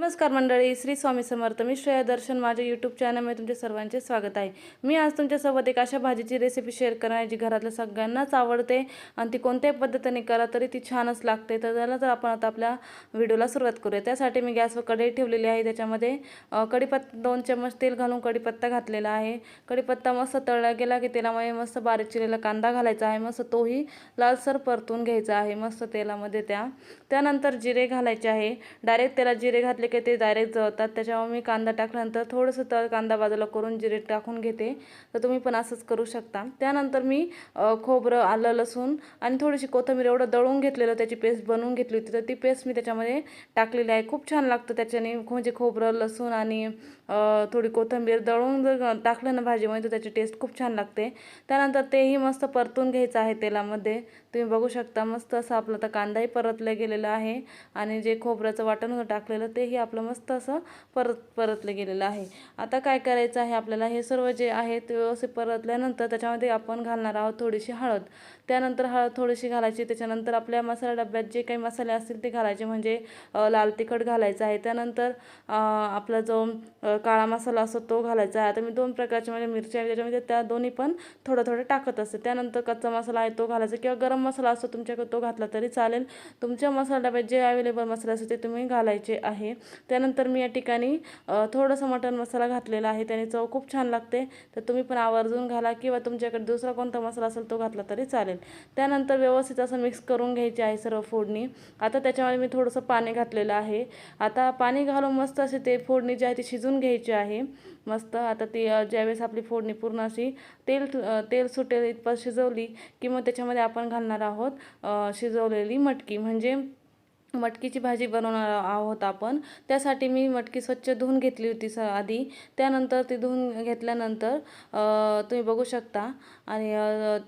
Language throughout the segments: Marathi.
नमस्कार मंडळी श्री स्वामी समर्थ. मी श्रेया दर्शन. माझ्या यूट्यूब चॅनलमध्ये तुमचे सर्वांचे स्वागत आहे. मी आज तुमच्यासोबत एक अशा भाजीची रेसिपी शेअर करणार आहे जी घरातल्या सगळ्यांनाच आवडते आणि ती कोणत्याही पद्धतीने करा तरी ती छानच लागते. तर त्याला तर आपण आता आपल्या व्हिडिओला सुरुवात करूया. त्यासाठी मी गॅसवर कढई ठेवलेली आहे. त्याच्यामध्ये कढीपत्ता दोन चम्मच तेल घालून कढीपत्ता घातलेला आहे. कढीपत्ता मस्त तळला गेला की तेलामध्ये मस्त बारीक चिरलेला कांदा घालायचा आहे. मस्त तोही लालसर परतून घ्यायचा आहे मस्त तेलामध्ये त्या. त्यानंतर जिरे घालायचे आहे. डायरेक्ट त्याला जिरे घातले की ते डायरेक्ट जळतात. त्याच्यामुळे मी कांदा टाकल्यानंतर थोडंसं तळ कांदा बाजूला करून जिरे टाकून घेते. तर तुम्ही पण असंच करू शकता. त्यानंतर मी खोबरं आलं लसूण आणि थोडीशी कोथिंबीर एवढं दळून घेतलेलं त्याची पेस्ट बनवून घेतली होती. तर ती पेस्ट मी त्याच्यामध्ये टाकलेली आहे. खूप छान लागतं त्याच्याने. म्हणजे खोबरं लसूण आणि थोडी कोथिंबीर दळून जर टाकलं ना भाजीमध्ये तर त्याची टेस्ट खूप छान लागते. त्यानंतर तेही मस्त परतून घ्यायचं आहे तेलामध्ये. तुम्ही बघू शकता मस्त असं आपलं आता कांदाही परतला गेलेला आहे. आणि जे खोबऱ्याचं वाटण टाकलेलं तेही आपलं मस्त असं परत परतलं गेलेलं आहे. आता काय करायचं आहे आपल्याला? हे सर्व जे आहे ते व्यवस्थित परतल्यानंतर त्याच्यामध्ये आपण घालणार आहोत थोडीशी हळद. त्यानंतर हळद थोडीशी घालायची त्याच्यानंतर आपल्या मसाला डब्यात जे काही मसाले असतील ते घालायचे म्हणजे लाल तिखट घालायचं आहे. त्यानंतर आपला जो काळा मसाला असतो तो घालायचा आहे. आता मी दोन प्रकारचे म्हणजे मिरच्या आहे त्याच्यामध्ये त्या दोन्ही पण थोडं थोडं टाकत असते. त्यानंतर कच्चा मसाला आहे तो घालायचा किंवा गरम मसाला असतो तुमच्याकडे तो घातला तरी चालेल. तुमच्या मसाला डब्यात जे अवेलेबल मसाले असतो ते तुम्ही घालायचे आहे. त्यानंतर मी या ठिकाणी थोडंसं मटण मसाला घातलेला आहे. त्याने चव खूप छान लागते. तर तुम्ही पण आवर्जून घाला किंवा तुमच्याकडे दुसरा कोणता मसाला असेल तो घातला तरी चालेल. त्यानंतर व्यवस्थित असं मिक्स करून घ्यायचे आहे सर्व फोडणी. आता त्याच्यामध्ये मी थोडंसं पाणी घातलेलं आहे. आता पाणी घालून मस्त असे ते फोडणी जी आहे ती शिजून घ्यायची आहे. मस्त आता ती ज्यावेळेस आपली फोडणी पूर्ण अशी तेल तेल सुटेल इतपत शिजवली की मग त्याच्यामध्ये आपण घालणार आहोत शिजवलेली मटकी. म्हणजे मटकीची भाजी बनवणार आहोत आपण. त्यासाठी मी मटकी स्वच्छ धुवून घेतली होती स आधी. त्यानंतर ती धुवून घेतल्यानंतर तुम्ही बघू शकता आणि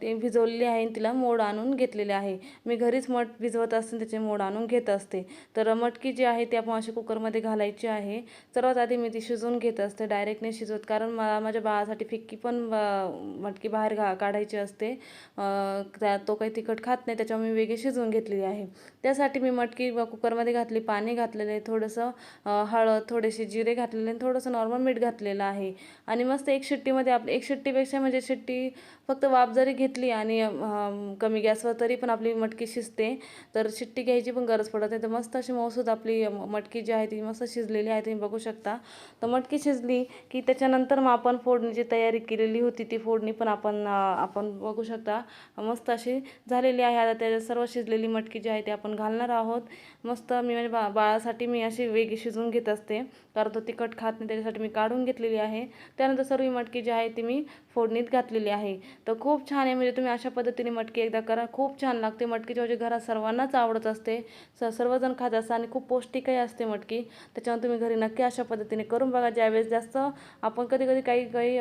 ते भिजवलेली आहे आणि तिला मोड आणून घेतलेले आहे. मी घरीच मठ भिजवत असते त्याचे मोड आणून घेत असते. तर मटकी जी आहे ती आपण अशी कुकरमध्ये घालायची आहे. सर्वात आधी मी ती शिजवून घेत असते. डायरेक्ट नाही शिजवत. कारण मला माझ्या बाळासाठी फिक्की पण मटकी बाहेर घा काढायची असते. त्या तो काही तिखट खात नाही. त्याच्यामुळे मी वेगळी शिजवून घेतलेली आहे. त्यासाठी मी मटकी कुकरमध्ये घातली पाणी घातलेलं आहे. थोडंसं हळद थोडेसे जिरे घातलेले आणि थोडंसं नॉर्मल मीठ घातलेलं आहे. आणि मस्त एक शिट्टीमध्ये आप एक शिट्टीपेक्षा म्हणजे शिट्टी फक्त वाफ जरी घेतली आणि कमी गॅसवर तरी पण आपली मटकी शिजते तर शिट्टी घ्यायची पण गरज पडत नाही. तर मस्त अशी मौसूद आपली मटकी जी आहे ती मस्त शिजलेली आहे तुम्ही बघू शकता. तर मटकी शिजली की त्याच्यानंतर मग आपण फोडणीची तयारी केलेली होती ती फोडणी पण आपण आपण बघू शकता. मस्त अशी झालेली आहे. आता त्या सर्व शिजलेली मटकी जी आहे ती आपण घालणार आहोत. मस्त मी म्हणजे बा बाळासाठी मी अशी वेगळी शिजवून घेत असते कारण तो तिखट खात नाही त्याच्यासाठी मी काढून घेतलेली आहे. त्यानंतर सर्व ही मटकी जी आहे ती मी फोडणीत घातलेली आहे. तर खूप छान आहे. म्हणजे तुम्ही अशा पद्धतीने मटकी एकदा करा. खूप छान लागते मटकीची म्हणजे घरात सर्वांनाच आवडत असते. स सर्वजण खात असतात आणि खूप पौष्टिकही असते मटकी. त्याच्यामुळे तुम्ही घरी नक्की अशा पद्धतीने करून बघा. ज्यावेळेस जास्त आपण कधी कधी काही काही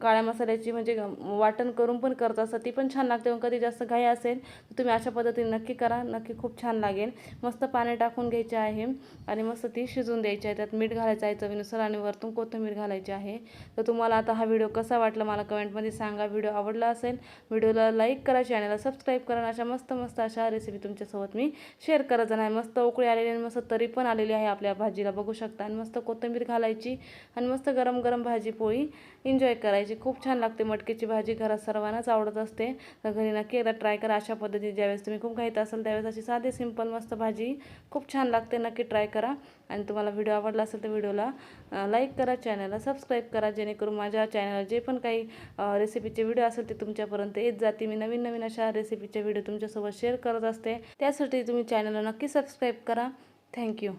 काळ्या मसाल्याची म्हणजे वाटण करून पण करत असतात. ती पण छान लागते. पण कधी जास्त घाई असेल तर तुम्ही अशा पद्धतीने नक्की करा. नक्की खूप छान लागेल. मस्त पाणी टाकून घ्यायचे आहे आणि मस्त ती शिजून द्यायची आहे. त्यात मीठ घालायचं आहे चवीनुसार आणि वरतून कोथिंबीर घालायची आहे. तर तुम्हाला आता हा व्हिडिओ कसा वाटला मला कमेंटमध्ये सांगा. व्हिडिओ आवडला असेल व्हिडिओला लाईक करा चॅनलला सबस्क्राईब करा अशा मस्त मस्त अशा रेसिपी तुमच्यासोबत मी शेअर करत जाणार आहे. मस्त उकळी आलेली आणि मस्त तरी पण आलेली आहे आपल्या भाजीला बघू शकता. आणि मस्त कोथिंबीर घालायची आणि मस्त गरम गरम भाजी पोळी एन्जॉय करायची. खूप छान लागते मटकीची भाजी घरात सर्वांनाच आवडत असते. तर घरी नक्की एकदा ट्राय करा. अशा पद्धतीने ज्यावेळेस तुम्ही खूप घाईत असाल त्यावेळेस अशी साधी सिंपल मस्त भाजी खूप छान लागते. नक्की ट्राय करा. आणि तुम्हाला व्हिडिओ आवडला असेल तर व्हिडिओला लाईक करा चॅनलला सबस्क्राईब करा. जेणेकरून माझ्या चॅनलला जे पण काही रेसिपीचे व्हिडिओ असेल ते तुमच्यापर्यंत येत जाते. मी नवीन नवीन अशा रेसिपीचे व्हिडिओ तुमच्यासोबत शेअर करत असते. त्यासाठी तुम्ही चॅनलला नक्की सबस्क्राईब करा. थँक्यू